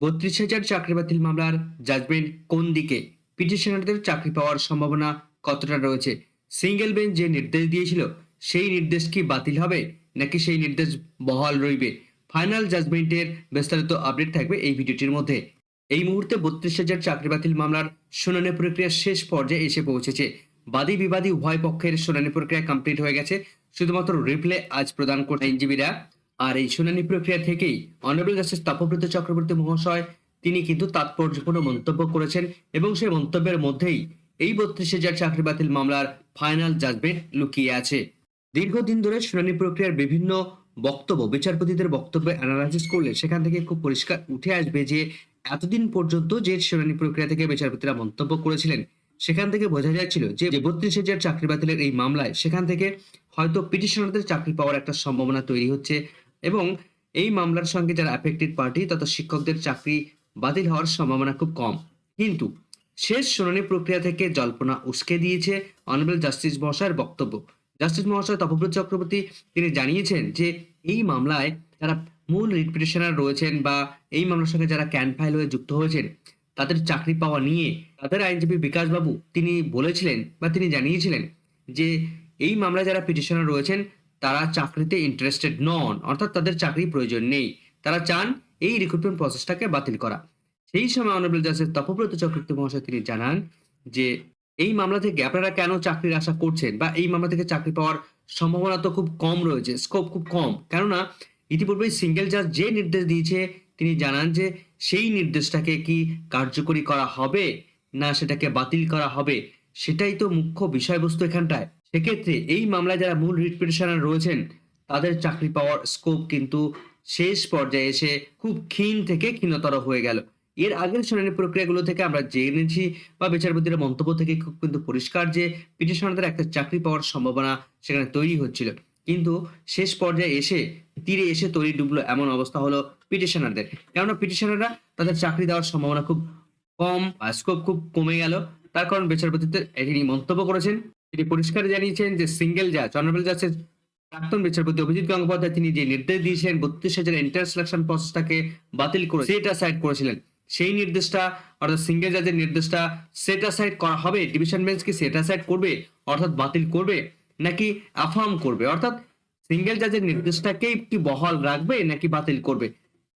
বত্রিশ হাজার চাকরি বাতিল মামলার জাজমেন্ট কোন দিকে? পিটিশনারদের চাকরি পাওয়ার সম্ভাবনা কতটা রয়েছে? সিঙ্গেল বেঞ্চ যে নির্দেশ দিয়েছিল, সেই নির্দেশ কি বাতিল হবে? নাকি সেই নির্দেশ বহাল রইবে? ফাইনাল জাজমেন্টের বিস্তারিত আপডেট থাকবে এই ভিডিওটির মধ্যে। এই মুহূর্তে বত্রিশ হাজার চাকরি বাতিল মামলার শুনানি প্রক্রিয়া শেষ পর্যায়ে এসে পৌঁছেছে। বাদী বিবাদী উভয় পক্ষের শুনানি প্রক্রিয়া কমপ্লিট হয়ে গেছে। শুধুমাত্র রিপ্লে আজ প্রদান করছে আইনজীবীরা। আর এই শুনানি প্রক্রিয়া থেকেই অনারেবল জাস্টিস তপব্রত চক্রবর্তী মহাশয়, তিনি কিন্তু তাৎপর্যপূর্ণ মন্তব্য করেছেন এবং সেই মন্তব্যের মধ্যেই এই বত্রিশ হাজার চাকরি বাতিল মামলার ফাইনাল জাজমেন্ট লুকিয়ে আছে। দীর্ঘদিন ধরে শুনানি প্রক্রিয়ার বিভিন্ন বক্তব্য, বিচারপতিদের বক্তব্য অ্যানালাইসিস করলে সেখান থেকে খুব পরিষ্কার উঠে আসবে যে এতদিন পর্যন্ত যে শুনানি প্রক্রিয়া থেকে বিচারপতিরা মন্তব্য করেছিলেন, সেখান থেকে বোঝা যাচ্ছিল যে বত্রিশ হাজার চাকরি বাতিলের এই মামলায় সেখান থেকে হয়তো পিটিশনারদের চাকরি পাওয়ার একটা সম্ভাবনা তৈরি হচ্ছে। এবং এই মামলার সঙ্গে যারা অ্যাফেক্টেড পার্টি তথা শিক্ষকদের চাকরি বাতিল হওয়ার সম্ভাবনা খুব কম। কিন্তু শেষ শুনানি প্রক্রিয়া থেকে জল্পনা উস্কে দিয়েছে অনারেবল জাস্টিস মহাশয়ের বক্তব্য। জাস্টিস মহাশয় তপব্রত চক্রবর্তী তিনি জানিয়েছেন যে এই মামলায় যারা মূল রিট পিটিশনার রয়েছেন বা এই মামলার সঙ্গে যারা ক্যান ফাইল হয়ে যুক্ত হয়েছেন, তাদের চাকরি পাওয়া নিয়ে তাদের আইনজীবী বিকাশবাবু তিনি বলেছিলেন বা তিনি জানিয়েছিলেন যে এই মামলায় যারা পিটিশনার রয়েছেন তারা চাকরিতে ইন্টারেস্টেড নন অর্থাৎ তাদের চাকরি প্রয়োজন নেই। তারা চান এই রিক্রুটমেন্ট প্রসেসটাকে বাতিল করা। সেই সময় অনারেবল জাস্টিস তপব্রত চক্রবর্তী মহাশয় তিনি জানান যে, এই মামলা থেকে আপনারা কেন চাকরির আশা করছেন? বা এই মামলা থেকে চাকরি পাওয়ার সম্ভাবনা তো খুব কম রয়েছে স্কোপ খুব কম। কেননা ইতিপূর্বে সিঙ্গেল জাজ যে নির্দেশ দিয়েছে, তিনি জানান যে, সেই নির্দেশটাকে কি কার্যকরী করা হবে, না সেটাকে বাতিল করা হবে? সেটাই তো মুখ্য বিষয়বস্তু এখানটায়। সেক্ষেত্রে এই মামলায় যারা মূল রিট পিটিশনার রয়েছেন, তাদের চাকরি পাওয়ার স্কোপ কিন্তু শেষ পর্যায়ে এসে খুব ক্ষীণ থেকে ক্ষীণতর হয়ে গেল। এর আগের শুনানি প্রক্রিয়াগুলো থেকে আমরা জেনেছি বা বিচারপতির মন্তব্য থেকে খুব কিন্তু পরিষ্কার যে পিটিশনারদের একটা চাকরি পাওয়ার সম্ভাবনা সেখানে তৈরি হচ্ছিল। কিন্তু শেষ পর্যায়ে এসে তীরে এসে তৈরি ডুবলো এমন অবস্থা হলো পিটিশনারদের। কেননা পিটিশনাররা তাদের চাকরি দেওয়ার সম্ভাবনা খুব কম স্কোপ খুব কমে গেল। তার কারণ বিচারপতিদের তিনি মন্তব্য করেছেন তিনি পরিষ্কার জানিয়েছেন যে সিঙ্গেল জাজ অনারেবল জাজের প্রাক্তন বিচারপতি অভিজিৎ গঙ্গোপাধ্যায়, তিনি যে নির্দেশ দিয়েছেন, বত্রিশ হাজার ইন্টার সিলেকশন প্রসেসটাকে বাতিল করে সেটা সাইড করেছিলেন। সেই নির্দেশটা, অর্থাৎ সিঙ্গেল জাজের নির্দেশটা সেট সাইড করা হবে? ডিভিশন বেঞ্চ কি সেট সাইড করবে? অর্থাৎ বাতিল করবে? নাকি আফার্ম করবে? অর্থাৎ সিঙ্গেল জাজের নির্দেশটাকেই কি বহাল রাখবে নাকি বাতিল করবে?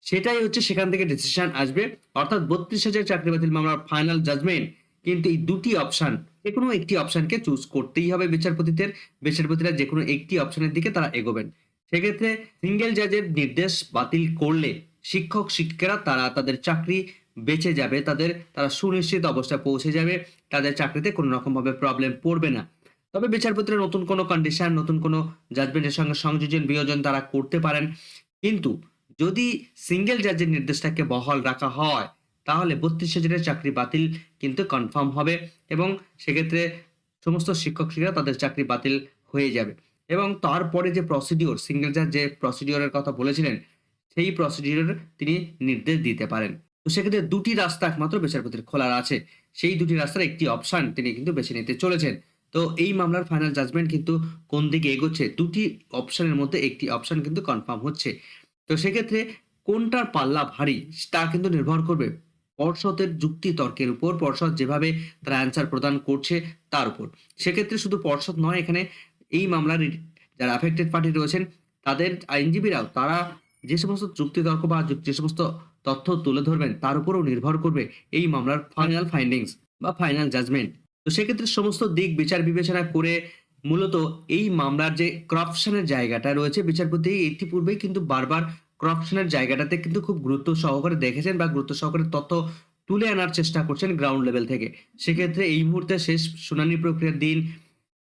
সেটাই হচ্ছে সেখান থেকে ডিসিশন আসবে। অর্থাৎ বত্রিশ হাজার চাকরি বাতিল মামলার ফাইনাল জাজমেন্ট কিন্তু এই দুটি অপশান যে কোনো একটি অপশানকে চুজ করতেই হবে বিচারপতিদের। বিচারপতিরা যে কোনো একটি অপশানের দিকে তারা এগোবেন। সেক্ষেত্রে সিঙ্গেল জাজের নির্দেশ বাতিল করলে শিক্ষক, শিক্ষিকারা তারা তাদের চাকরি বেঁচে যাবে, তাদের, তারা সুনিশ্চিত অবস্থায় পৌঁছে যাবে, তাদের চাকরিতে কোনো রকমভাবে প্রবলেম পড়বে না। তবে বিচারপতিরা নতুন কোনো কন্ডিশন নতুন কোনো জাজমেন্টের সঙ্গে সংযোজন, বিয়োজন তারা করতে পারেন। কিন্তু যদি সিঙ্গেল জাজের নির্দেশটাকে বহাল রাখা হয় তাহলে বত্রিশ হাজারের চাকরি বাতিল কিন্তু কনফার্ম হবে এবং সেক্ষেত্রে সমস্ত শিক্ষক শিক্ষিকা তাদের চাকরি বাতিল হয়ে যাবে। এবং তারপরে যে প্রসিডিওর সিঙ্গেল জাজ যে প্রসিডিওরের কথা বলেছিলেন, সেই প্রসিডিওর তিনি নির্দেশ দিতে পারেন। তো সেক্ষেত্রে দুটি রাস্তা একমাত্র বিচারপতির খোলার আছে। সেই দুটি রাস্তার একটি অপশান তিনি কিন্তু বেছে নিতে চলেছেন। তো এই মামলার ফাইনাল জাজমেন্ট কিন্তু কোন দিকে এগোচ্ছে, দুটি অপশানের মধ্যে একটি অপশান কিন্তু কনফার্ম হচ্ছে। তো সেক্ষেত্রে কোনটার পাল্লা ভারী, তা কিন্তু নির্ভর করবে পর্ষদের যুক্তি তর্কের উপর পর্ষদ যেভাবে তারা অ্যান্সার প্রদান করছে তার উপর। সেক্ষেত্রে শুধু পর্ষদ নয়, এখানে এই মামলার যারা অ্যাফেক্টেড পার্টি রয়েছেন, তাদের আইনজীবীরাও, তারা যে সমস্ত যুক্তিতর্ক বা যে সমস্ত তথ্য তুলে ধরবেন, তার উপরও নির্ভর করবে এই মামলার ফাইনাল ফাইন্ডিংস বা ফাইনাল জাজমেন্ট তো সেক্ষেত্রে সমস্ত দিক বিচার বিবেচনা করে মূলত এই মামলার যে করাপশনের জায়গাটা রয়েছে বিচারপতি ইতিপূর্বেই কিন্তু বারবার করাপশনের জায়গাটাতে কিন্তু খুব গুরুত্ব সহকারে দেখেছেন বা গুরুত্ব সহকারে তথ্য তুলে আনার চেষ্টা করছেন গ্রাউন্ড লেভেল থেকে। সেক্ষেত্রে এই মুহূর্তে শেষ শুনানি প্রক্রিয়ার দিন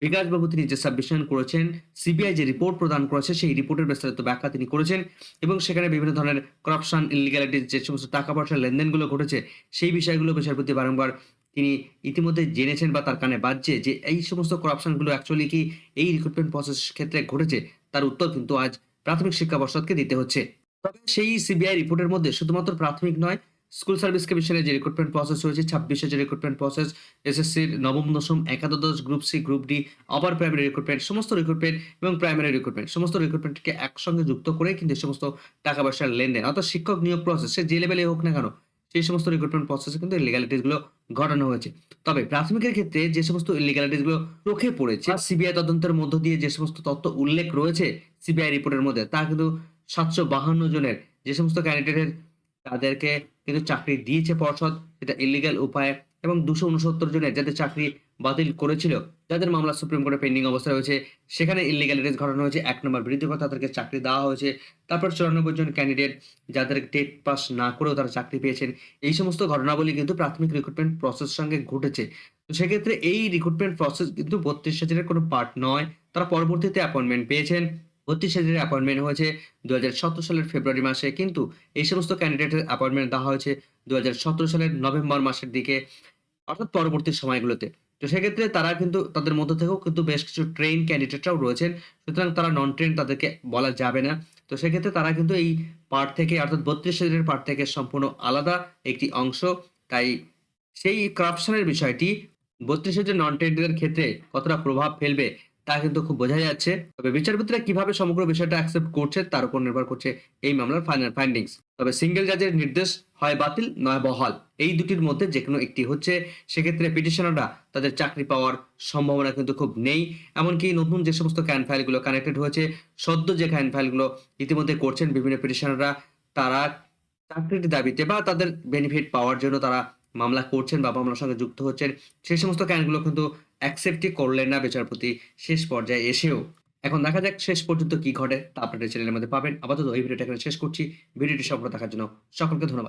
বিকাশবাবু তিনি যে সাবমিশন করেছেন সিবিআই যে রিপোর্ট প্রদান করেছে, সেই রিপোর্টের বিস্তারিত ব্যাখ্যা তিনি করেছেন এবং সেখানে বিভিন্ন ধরনের করাপশন ইলিগ্যালিটির যে সমস্ত টাকা পয়সার লেনদেনগুলো ঘটেছে, সেই বিষয়গুলো বিচারপতি বারংবার তিনি ইতিমধ্যে জেনেছেন বা তার কানে বাজছে যে এই সমস্ত করাপশনগুলো অ্যাকচুয়ালি কি এই রিক্রুটমেন্ট প্রসেস ক্ষেত্রে ঘটেছে, তার উত্তর কিন্তু আজ প্রাথমিক শিক্ষা পর্ষদকে দিতে হচ্ছে। তবে সেই সিবিআই রিপোর্টের মধ্যে শুধুমাত্র প্রাথমিক নয় স্কুল সার্ভিস কমিশনের যে রিক্রুটমেন্ট প্রসেস রয়েছে, ছাব্বিশে যে রিক্রুটমেন্ট প্রসেস এসএসসির নবম, দশম, একাদশ group C group D upper primary recruitment সমস্ত রিক্রুটমেন্ট এবং প্রাইমারি রিক্রুটমেন্ট সমস্ত রিক্রুটমেন্টকে একসঙ্গে যুক্ত করে কিন্তু সমস্ত টাকা পয়সার লেনদেন, অর্থাৎ শিক্ষক নিয়োগ প্রসেস সে যে লেভেলে হোক না কেন, সেই সমস্ত রিক্রুটমেন্ট প্রসেসে কিন্তু ইলিগ্যালিটিসগুলো ঘটানো হয়েছে। তবে প্রাথমিকের ক্ষেত্রে যে সমস্ত ইলিগ্যালিটিসগুলো চোখে পড়েছে সিবিআই তদন্তের মধ্য দিয়ে যে সমস্ত তথ্য উল্লেখ রয়েছে সিবিআই রিপোর্টের মধ্যে, তা কিন্তু সাতশো বাহান্ন জনের যে সমস্ত ক্যান্ডিডেটের তাদেরকে কিন্তু চাকরি দিয়েছে পর্ষদ, সেটা ইলিগাল উপায়ে, এবং দুশো উনসত্তর জনের যাদের চাকরি বাতিল করেছিল, যাদের মামলা সুপ্রিম কোর্টে পেন্ডিং অবস্থায় রয়েছে, সেখানে ইলিগ্যালিটিস ঘটানো হয়েছে, এক নম্বর বিরুদ্ধে কথা, তাদেরকে চাকরি দেওয়া হয়েছে, তারপর চুরানব্বই জন ক্যান্ডিডেট যাদের টেট পাস না করেও তারা চাকরি পেয়েছেন। এই সমস্ত ঘটনাবলী কিন্তু প্রাথমিক রিক্রুটমেন্ট প্রসেস সঙ্গে ঘটেছে। তো সেক্ষেত্রে এই রিক্রুটমেন্ট প্রসেস কিন্তু বত্রিশ হাজারের কোনো পার্ট নয়, তারা পরবর্তীতে অ্যাপয়েন্টমেন্ট পেয়েছেন। বত্রিশ হাজারের অ্যাপয়েন্টমেন্ট হয়েছে দু হাজার সতেরো সালের ফেব্রুয়ারি মাসে। কিন্তু এই সমস্ত ক্যান্ডিডেটের অ্যাপয়েন্টমেন্ট দেওয়া হয়েছে দু হাজার সতেরো সালের নভেম্বর মাসের দিকে, অর্থাৎ পরবর্তী সময়গুলোতে। তো সেক্ষেত্রে তারা কিন্তু তাদের মধ্যে থেকেও কিন্তু বেশ কিছু ট্রেন ক্যান্ডিডেটরাও রয়েছেন, সুতরাং তারা নন ট্রেন তাদেরকে বলা যাবে না। তো সেক্ষেত্রে তারা কিন্তু এই পার্ট থেকে, অর্থাৎ বত্রিশ হাজারের পার্ট থেকে সম্পূর্ণ আলাদা একটি অংশ। তাই সেই করাপশনের বিষয়টি বত্রিশ হাজার নন ট্রেনদের ক্ষেত্রে কতটা প্রভাব ফেলবে তা কিন্তু খুব বোঝা যাচ্ছে। তবে বিচারপতিরা কীভাবে সমগ্র বিষয়টা অ্যাকসেপ্ট করছে তার উপর নির্ভর করছে এই মামলার ফাইনাল ফাইন্ডিংস তবে সিঙ্গেল জাজের নির্দেশ হয় বাতিল, নয় বহাল। এই দুটির মধ্যে যে কোনো একটি হচ্ছে, সেক্ষেত্রে পিটিশনাররা তাদের চাকরি পাওয়ার সম্ভাবনা কিন্তু খুব নেই। এমনকি নতুন যে সমস্ত ক্যান ফাইলগুলো কানেক্টেড হয়েছে, সদ্য যে ক্যান ফাইলগুলো ইতিমধ্যে করছেন বিভিন্ন পিটিশনাররা তারা চাকরির দাবিতে বা তাদের বেনিফিট পাওয়ার জন্য তারা মামলা করছেন বা মামলার সঙ্গে যুক্ত হচ্ছেন। সেই সমস্ত ক্যানগুলো কিন্তু অ্যাকসেপ্টই করলেন না বিচারপতি, শেষ পর্যায়ে এসেও। এখন দেখা যাক শেষ পর্যন্ত কি ঘটে, তা আপনাদের চ্যানেলের মধ্যে পাবেন। আপাতত এই ভিডিওটা এখানে শেষ করছি। ভিডিওটি সম্পূর্ণ দেখার জন্য সকলকে ধন্যবাদ।